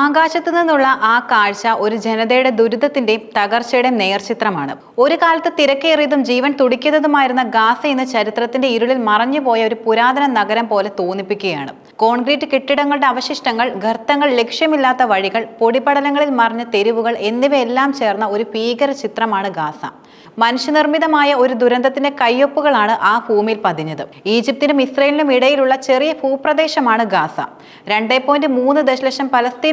ആകാശത്തു നിന്നുള്ള ആ കാഴ്ച ഒരു ജനതയുടെ ദുരിതത്തിന്റെയും തകർച്ചയുടെയും നേർചിത്രമാണ്. ഒരു കാലത്ത് തിരക്കേറിയതും ജീവൻ തുടിക്കുന്നതുമായിരുന്ന ഗാസ ഇന്ന് ചരിത്രത്തിന്റെ ഇരുളിൽ മറഞ്ഞുപോയ ഒരു പുരാതന നഗരം പോലെ തോന്നിപ്പിക്കുകയാണ്. കോൺക്രീറ്റ് കെട്ടിടങ്ങളുടെ അവശിഷ്ടങ്ങൾ ഗർത്തങ്ങൾ ലക്ഷ്യമില്ലാത്ത വഴികൾ പൊടിപടലങ്ങളിൽ മറിഞ്ഞ തെരുവുകൾ എന്നിവയെല്ലാം ചേർന്ന ഒരു ഭീകര ചിത്രമാണ് ഗാസ. മനുഷ്യനിർമ്മിതമായ ഒരു ദുരന്തത്തിന്റെ കയ്യൊപ്പുകളാണ് ആ ഭൂമിയിൽ പതിഞ്ഞത്. ഈജിപ്തിനും ഇസ്രയേലിനും ഇടയിലുള്ള ചെറിയ ഭൂപ്രദേശമാണ് ഗാസ. രണ്ടേ പോയിന്റ് മൂന്ന് ദശലക്ഷം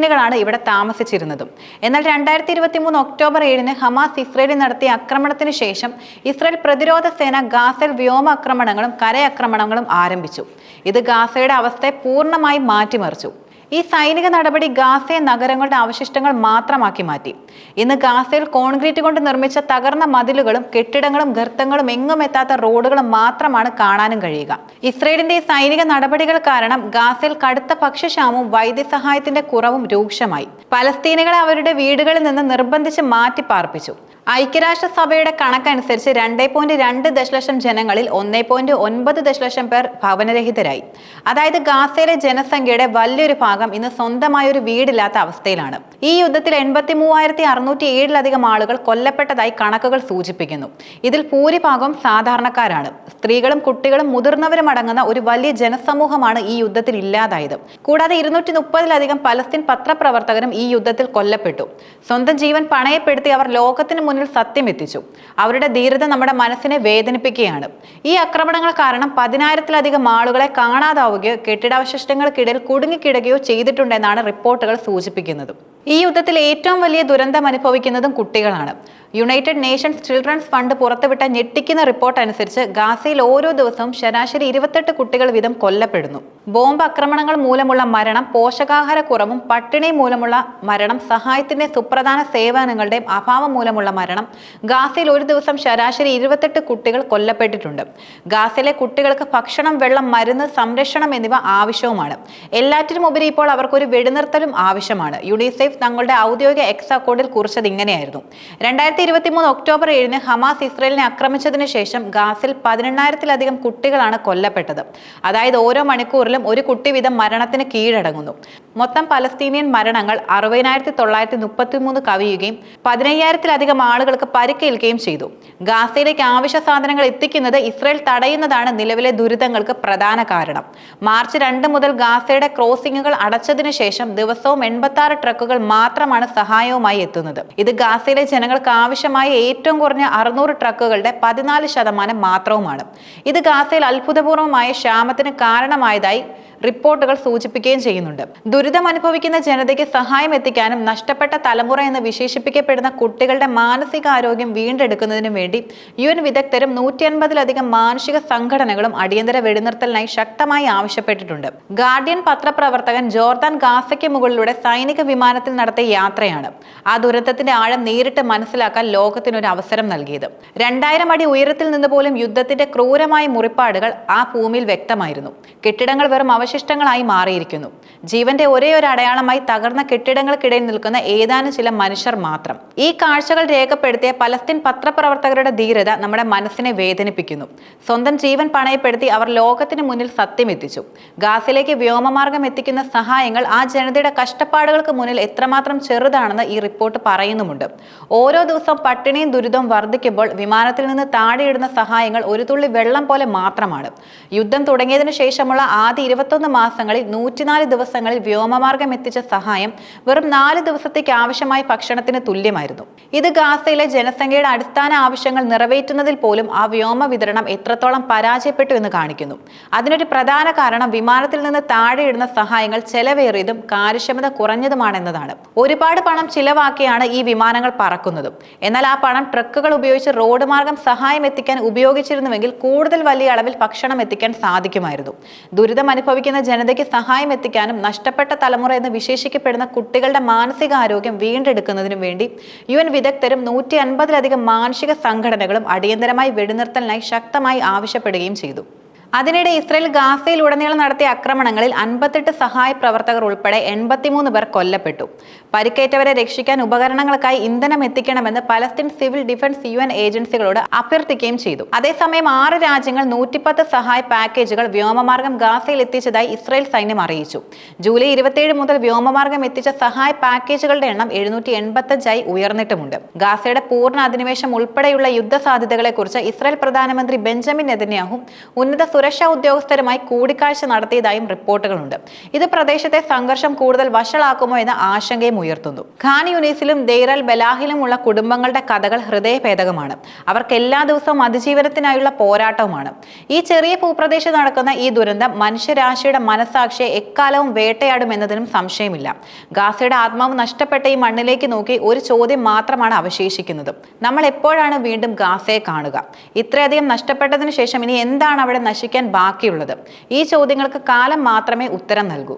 പലസ്തീനുകളാണ് ഇവിടെ താമസിച്ചിരുന്നതും. എന്നാൽ രണ്ടായിരത്തി ഇരുപത്തി മൂന്ന് ഒക്ടോബർ ഏഴിന് ഹമാസ് ഇസ്രയേലിൽ നടത്തിയ ആക്രമണത്തിന് ശേഷം ഇസ്രയേൽ പ്രതിരോധ സേന ഗാസൽ വ്യോമ ആക്രമണങ്ങളും കരയാക്രമണങ്ങളും ആരംഭിച്ചു. ഇത് ഗാസയുടെ അവസ്ഥയെ പൂർണമായി മാറ്റിമറിച്ചു. ഈ സൈനിക നടപടി ഗാസയെ നഗരങ്ങളുടെ അവശിഷ്ടങ്ങൾ മാത്രമാക്കി മാറ്റി. ഇന്ന് ഗാസയിൽ കോൺക്രീറ്റ് കൊണ്ട് നിർമ്മിച്ച തകർന്ന മതിലുകളും കെട്ടിടങ്ങളും ഗർത്തങ്ങളും എങ്ങും എത്താത്ത റോഡുകളും മാത്രമാണ് കാണാനും കഴിയുക. ഇസ്രയേലിന്റെ ഈ സൈനിക നടപടികൾ കാരണം ഗാസയിൽ കടുത്ത ഭക്ഷ്യക്ഷാമവും വൈദ്യസഹായത്തിന്റെ കുറവും രൂക്ഷമായി. പലസ്തീനികളെ അവരുടെ വീടുകളിൽ നിന്ന് നിർബന്ധിച്ച് മാറ്റി പാർപ്പിച്ചു ഐക്യരാഷ്ട്രസഭയുടെ കണക്കനുസരിച്ച് രണ്ടേ പോയിന്റ് രണ്ട് ദശലക്ഷം ജനങ്ങളിൽ ഒന്നേ പോയിന്റ് ഒൻപത് ദശലക്ഷം പേർ ഭവനരഹിതരായി. അതായത് ഗാസയിലെ ജനസംഖ്യയുടെ വലിയൊരു ഭാഗം ഇന്ന് സ്വന്തമായ ഒരു വീടില്ലാത്ത അവസ്ഥയിലാണ്. ഈ യുദ്ധത്തിൽ എൺപത്തി മൂവായിരത്തി അറുന്നൂറ്റി ഏഴിലധികം ആളുകൾ കൊല്ലപ്പെട്ടതായി കണക്കുകൾ സൂചിപ്പിക്കുന്നു. ഇതിൽ ഭൂരിഭാഗം സാധാരണക്കാരാണ്. സ്ത്രീകളും കുട്ടികളും മുതിർന്നവരും അടങ്ങുന്ന ഒരു വലിയ ജനസമൂഹമാണ് ഈ യുദ്ധത്തിൽ ഇല്ലാതായത്. കൂടാതെ ഇരുന്നൂറ്റി മുപ്പതിലധികം പലസ്തീൻ പത്രപ്രവർത്തകരും ഈ യുദ്ധത്തിൽ കൊല്ലപ്പെട്ടു. സ്വന്തം ജീവൻ പണയപ്പെടുത്തി അവർ ലോകത്തിന് മുന്നിൽ സത്യം എത്തിച്ചു അവരുടെ ധീരത നമ്മുടെ മനസ്സിനെ വേദനിപ്പിക്കുകയാണ്. ഈ ആക്രമണങ്ങൾ കാരണം പതിനായിരത്തിലധികം ആളുകളെ കാണാതാവുകയോ കെട്ടിടാവശിഷ്ടങ്ങൾക്കിടയിൽ കുടുങ്ങിക്കിടുകയോ ചെയ്തിട്ടുണ്ടെന്നാണ് റിപ്പോർട്ടുകൾ സൂചിപ്പിക്കുന്നത്. ഈ യുദ്ധത്തിൽ ഏറ്റവും വലിയ ദുരന്തം അനുഭവിക്കുന്നതും കുട്ടികളാണ്. യുണൈറ്റഡ് നേഷൻസ് ചിൽഡ്രൻസ് ഫണ്ട് പുറത്തുവിട്ട ഞെട്ടിക്കുന്ന റിപ്പോർട്ട് അനുസരിച്ച് ഗാസയിൽ ഓരോ ദിവസവും ശരാശരി ഇരുപത്തെട്ട് കുട്ടികൾ വീതം കൊല്ലപ്പെടുന്നു. ബോംബ് ആക്രമണങ്ങൾ മൂലമുള്ള മരണം പോഷകാഹാരക്കുറവും പട്ടിണി മൂലമുള്ള മരണം സഹായത്തിന്റെ സുപ്രധാന സേവനങ്ങളുടെയും അഭാവം മൂലമുള്ള മരണം ഗാസയിൽ ഒരു ദിവസം ശരാശരി ഇരുപത്തെട്ട് കുട്ടികൾ കൊല്ലപ്പെട്ടിട്ടുണ്ട്. ഗാസയിലെ കുട്ടികൾക്ക് ഭക്ഷണം വെള്ളം മരുന്ന് സംരക്ഷണം എന്നിവ ആവശ്യവുമാണ്. എല്ലാറ്റിനും ഉപരി ഇപ്പോൾ അവർക്കൊരു വെടിനിർത്തലും ആവശ്യമാണ്. യുണിസെഫ് തങ്ങളുടെ ഔദ്യോഗിക എക്സ് അക്കൗണ്ടിൽ കുറിച്ചത് ഇങ്ങനെയായിരുന്നു. രണ്ടായിരത്തി ഇരുപത്തി മൂന്ന് ഒക്ടോബർ ഏഴിന് ഹമാസ് ഇസ്രയേലിനെ ആക്രമിച്ചതിന് ശേഷം ഗാസിൽ പതിനെണ്ണായിരത്തിലധികം കുട്ടികളാണ് കൊല്ലപ്പെട്ടത്. അതായത് ഓരോ മണിക്കൂറിലും ഒരു കുട്ടി വീതം മരണത്തിന് കീഴടങ്ങുന്നു. മൊത്തം പലസ്തീനിയൻ മരണങ്ങൾ അറുപതിനായിരത്തി തൊള്ളായിരത്തി മുപ്പത്തി മൂന്ന് കവിയുകയും പതിനയ്യായിരത്തിലധികം ആളുകൾക്ക് പരിക്കേൽക്കുകയും ചെയ്തു. ഗാസയിലേക്ക് ആവശ്യ സാധനങ്ങൾ എത്തിക്കുന്നത് ഇസ്രയേൽ തടയുന്നതാണ് നിലവിലെ ദുരിതങ്ങൾക്ക് പ്രധാന കാരണം. മാർച്ച് രണ്ട് മുതൽ ഗാസയുടെ ക്രോസിംഗുകൾ അടച്ചതിനു ശേഷം ദിവസവും എൺപത്തി ട്രക്കുകൾ മാത്രമാണ് സഹായവുമായി എത്തുന്നത്. ഇത് ഗാസയിലെ ജനങ്ങൾക്ക് ആവശ്യമായ ഏറ്റവും കുറഞ്ഞ അറുന്നൂറ് ട്രക്കുകളുടെ പതിനാല് ശതമാനം മാത്രവുമാണ്. ഇത് ഗാസയിൽ അത്ഭുതപൂർവമായ ക്ഷാമത്തിന് കാരണമായതായി റിപ്പോർട്ടുകൾ സൂചിപ്പിക്കുകയും ചെയ്യുന്നുണ്ട്. ദുരിതം അനുഭവിക്കുന്ന ജനതയ്ക്ക് സഹായം എത്തിക്കാനും നഷ്ടപ്പെട്ട തലമുറ എന്ന് വിശേഷിപ്പിക്കപ്പെടുന്ന കുട്ടികളുടെ മാനസികാരോഗ്യം വീണ്ടെടുക്കുന്നതിനും വേണ്ടി യു എൻ വിദഗ്ധരും നൂറ്റി അൻപതിലധികം മാനുഷിക സംഘടനകളും അടിയന്തര വെടിനിർത്തലിനായി ശക്തമായി ആവശ്യപ്പെട്ടിട്ടുണ്ട്. ഗാർഡിയൻ പത്രപ്രവർത്തകൻ ജോർദാൻ ഗാസയ്ക്ക് മുകളിലൂടെ സൈനിക വിമാനത്തിൽ നടത്തിയ യാത്രയാണ് ആ ദുരന്തത്തിന്റെ ആഴം നേരിട്ട് മനസ്സിലാക്കാൻ ലോകത്തിന് ഒരു അവസരം നൽകിയത്. രണ്ടായിരം അടി ഉയരത്തിൽ നിന്ന് പോലും യുദ്ധത്തിന്റെ ക്രൂരമായ മുറിപ്പാടുകൾ ആ ഭൂമിയിൽ വ്യക്തമായിരുന്നു. കെട്ടിടങ്ങൾ വെറും അവശിഷ്ടങ്ങളായി മാറിയിരിക്കുന്നു. ജീവന്റെ ഒരേ ഒരു അടയാളമായി തകർന്ന കെട്ടിടങ്ങൾക്കിടയിൽ നിൽക്കുന്ന ഏതാനും ചില മനുഷ്യർ മാത്രം. ഈ കാഴ്ചകൾ രേഖപ്പെടുത്തിയ പലസ്തീൻ പത്രപ്രവർത്തകരുടെ ധീരത നമ്മുടെ മനസ്സിനെ വേദനിപ്പിക്കുന്നു. സ്വന്തം ജീവൻ പണയപ്പെടുത്തി അവർ ലോകത്തിന് മുന്നിൽ സത്യമെത്തിച്ചു. ഗാസിലേക്ക് വ്യോമമാർഗം എത്തിക്കുന്ന സഹായങ്ങൾ ആ ജനതയുടെ കഷ്ടപ്പാടുകൾക്ക് മുന്നിൽ എത്രമാത്രം ചെറുതാണെന്ന് ഈ റിപ്പോർട്ട് പറയുന്നുമുണ്ട്. ഓരോ ദിവസം പട്ടിണിയും ദുരിതം വർദ്ധിക്കുമ്പോൾ വിമാനത്തിൽ നിന്ന് താഴെയിടുന്ന സഹായങ്ങൾ ഒരു തുള്ളി വെള്ളം പോലെ മാത്രമാണ്. യുദ്ധം തുടങ്ങിയതിനു ശേഷമുള്ള ആദ്യ ഇരുപത്തൊന്ന് മാസങ്ങളിൽ നൂറ്റിനാല് ദിവസങ്ങളിൽ വ്യോമമാർഗം എത്തിച്ച സഹായം വെറും നാല് ദിവസത്തേക്ക് ആവശ്യമായ ഭക്ഷണത്തിന് തുല്യമായിരുന്നു. ഇത് ഗാസയിലെ ജനസംഖ്യയുടെ അടിസ്ഥാന ആവശ്യങ്ങൾ നിറവേറ്റുന്നതിൽ പോലും ആ വ്യോമ വിതരണം എത്രത്തോളം പരാജയപ്പെട്ടു എന്ന് കാണിക്കുന്നു. അതിനൊരു പ്രധാന കാരണം വിമാനത്തിൽ നിന്ന് താഴെയിടുന്ന സഹായങ്ങൾ ചെലവേറിയതും കാര്യക്ഷമത കുറഞ്ഞതുമാണെന്നതാണ്. ഒരുപാട് പണം ചിലവാക്കിയാണ് ഈ വിമാനങ്ങൾ പറക്കുന്നതും. എന്നാൽ ആ പണം ട്രക്കുകൾ ഉപയോഗിച്ച് റോഡ് മാർഗം സഹായം എത്തിക്കാൻ ഉപയോഗിച്ചിരുന്നുവെങ്കിൽ കൂടുതൽ വലിയ അളവിൽ ഭക്ഷണം എത്തിക്കാൻ സാധിക്കുമായിരുന്നു. ദുരിതം അനുഭവിക്കുന്ന ജനതയ്ക്ക് സഹായം എത്തിക്കാനും നഷ്ടപ്പെട്ട തലമുറ എന്ന് വിശേഷിക്കപ്പെടുന്ന കുട്ടികളുടെ മാനസികാരോഗ്യം വീണ്ടെടുക്കുന്നതിനും വേണ്ടി യു എൻ വിദഗ്ധരും നൂറ്റി അൻപതിലധികം മാനുഷിക സംഘടനകളും അടിയന്തരമായി വെടിനിർത്തലിനായി ശക്തമായി ആവശ്യപ്പെടുകയും ചെയ്തു. അതിനിടെ ഇസ്രയേൽ ഗാസയിൽ ഉടനീളം നടത്തിയ ആക്രമണങ്ങളിൽ അൻപത്തെട്ട് സഹായ പ്രവർത്തകർ ഉൾപ്പെടെ എൺപത്തിമൂന്ന് പേർ കൊല്ലപ്പെട്ടു. പരിക്കേറ്റവരെ രക്ഷിക്കാൻ ഉപകരണങ്ങൾക്കായി ഇന്ധനം എത്തിക്കണമെന്ന് Palestine civil defence U N ഏജൻസികളോട് അഭ്യർത്ഥിക്കുകയും ചെയ്തു. അതേസമയം ആറ് രാജ്യങ്ങൾ നൂറ്റിപ്പത്ത് സഹായ പാക്കേജുകൾ വ്യോമമാർഗം ഗാസയിൽ എത്തിച്ചതായി ഇസ്രയേൽ സൈന്യം അറിയിച്ചു. ജൂലൈ ഇരുപത്തിയേഴ് മുതൽ വ്യോമമാർഗം എത്തിച്ച സഹായ പാക്കേജുകളുടെ എണ്ണം എഴുന്നൂറ്റി എൺപത്തഞ്ചായി ഉയർന്നിട്ടുമുണ്ട്. ഗാസയുടെ പൂർണ അധിനിവേശം ഉൾപ്പെടെയുള്ള യുദ്ധ സാധ്യതകളെക്കുറിച്ച് ഇസ്രയേൽ പ്രധാനമന്ത്രി ബെഞ്ചമിൻ നെതന്യാഹു ഉന്നത സുരക്ഷാ ഉദ്യോഗസ്ഥരുമായി കൂടിക്കാഴ്ച നടത്തിയതായും റിപ്പോർട്ടുകളുണ്ട്. ഇത് പ്രദേശത്തെ സംഘർഷം കൂടുതൽ വഷളാക്കുമോ എന്ന ആശങ്കയും ഉയർത്തുന്നു. ഖാൻ യുനീസിലും ദെയ്റൽ ബലാഹിലുമുള്ള കുടുംബങ്ങളുടെ കഥകൾ ഹൃദയഭേദകമാണ്. അവർക്ക് എല്ലാ ദിവസവും അതിജീവനത്തിനായുള്ള പോരാട്ടവുമാണ്. ഈ ചെറിയ ഭൂപ്രദേശത്ത് നടക്കുന്ന ഈ ദുരന്തം മനുഷ്യരാശിയുടെ മനസാക്ഷിയെ എക്കാലവും വേട്ടയാടുമെന്നതിനും സംശയമില്ല. ഗാസയുടെ ആത്മാവ് നഷ്ടപ്പെട്ട ഈ മണ്ണിലേക്ക് നോക്കി ഒരു ചോദ്യം മാത്രമാണ് അവശേഷിക്കുന്നത്. നമ്മൾ എപ്പോഴാണ് വീണ്ടും ഗാസയെ കാണുക? ഇത്രയധികം നഷ്ടപ്പെട്ടതിനു ശേഷം ഇനി എന്താണ് അവിടെ നശിക്കാൻ ബാക്കിയുള്ളത്. ഈ ചോദ്യങ്ങൾക്ക് കാലം മാത്രമേ ഉത്തരം നൽകൂ.